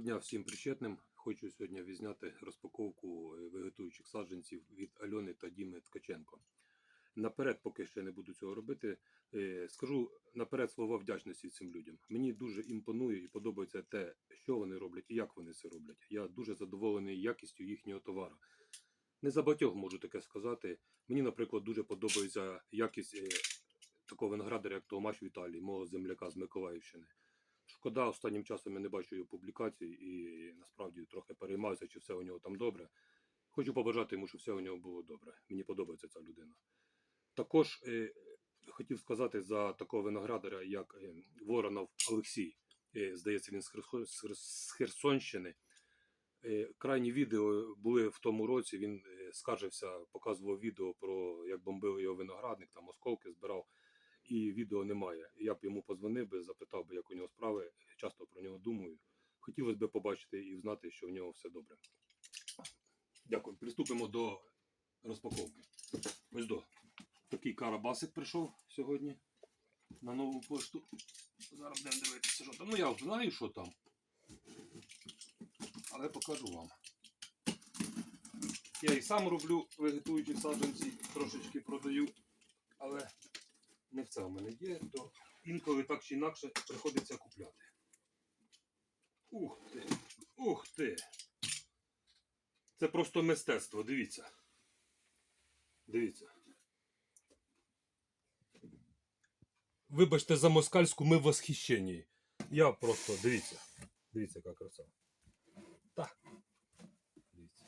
Дня всім причетним. Хочу сьогодні відзняти розпаковку е, вегетуючих саджанців від Альони та Діми Ткаченко. Наперед, поки ще не буду цього робити, е, скажу наперед слова вдячності цим людям. Мені дуже імпонує і подобається те, що вони роблять і як вони це роблять. Я дуже задоволений якістю їхнього товару. Не за багатьох можу таке сказати. Мені, наприклад, дуже подобається якість е, такого виноградаря, як Томаш Віталій, мого земляка з Миколаївщини. Шкода, останнім часом я не бачу його публікацій і насправді трохи переймаюся, чи все у нього там добре. Хочу побажати йому, щоб все у нього було добре. Мені подобається ця людина. Також е, хотів сказати за такого виноградаря, як е, Воронов Олексій. Е, здається, він з, Херсо- з Хер- з Херсонщини. Е, крайні відео були в тому році. Він е, скаржився, показував відео про як бомбили його виноградник, там осколки збирав і відео немає. Я б йому позвонив би, запитав би, як у нього справи. Часто про нього думаю. Хотілося б побачити і знати, що в нього все добре. Дякую. Приступимо до розпаковки. Ось до. Такий карабасик прийшов сьогодні на нову пошту. Зараз будемо дивитися, що там. Ну я знаю, що там. Але покажу вам. Я і сам роблю вегетуючі саджанці, трошечки продаю, але не в це в мене є, то інколи так чи інакше приходиться купляти. Ух ти! Ух ти! Це просто мистецтво, дивіться. Дивіться. Вибачте за москальську, ми в восхищенні. Я просто, дивіться. Дивіться, яка краса. Так. Дивіться.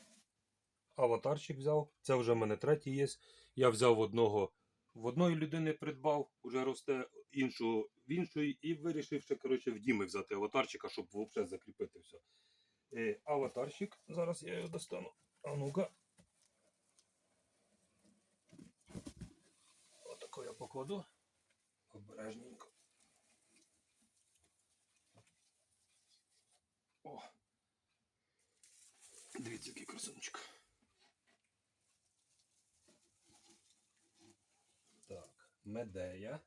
Аватарчик взяв. Це вже в мене третій є. Я взяв одного в одної людини придбав, уже росте іншого в іншої, і вирішив ще коротше, в Діми взяти аватарчика, щоб взагалі закріпити все. Е, аватарчик, зараз я його достану. А ну-ка. Отако я покладу. Обережненько. О! Дивіться, який красунчик. Так, медея.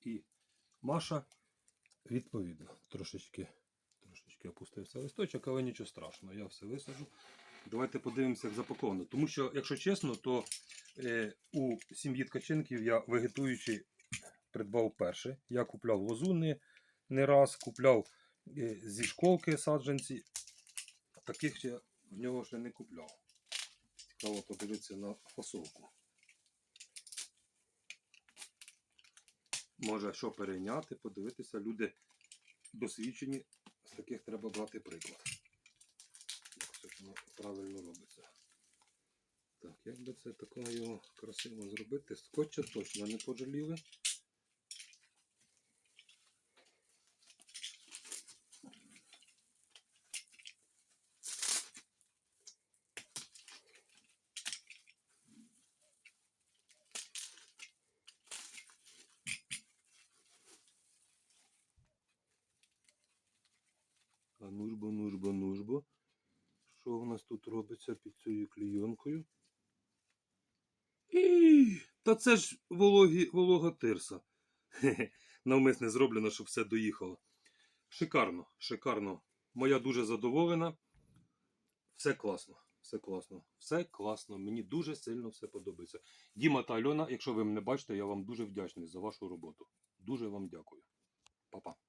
І Маша, відповідно, трошечки, трошечки опустився листочок, але нічого страшного, я все висаджу. Давайте подивимося, як запаковано. Тому що, якщо чесно, то е, у сім'ї Ткаченків я вегетуючи придбав перше. Я купляв лозу не, раз, купляв зі школки саджанці. Таких я в нього ще не купляв. Цікаво подивитися на фасовку. Може, що перейняти, подивитися. Люди досвідчені, з таких треба брати приклад. Як все воно правильно робиться. Так, як би це такого його красиво зробити? Скотча точно не пожаліли. А нужбо, нужбо, нужбо. Що у нас тут робиться під цією клійонкою? І, та це ж вологі, волога тирса. Навмисне зроблено, щоб все доїхало. Шикарно, шикарно. Моя дуже задоволена. Все класно. Все класно. Все класно. Мені дуже сильно все подобається. Діма та Альона, якщо ви мене бачите, я вам дуже вдячний за вашу роботу. Дуже вам дякую. Па-па.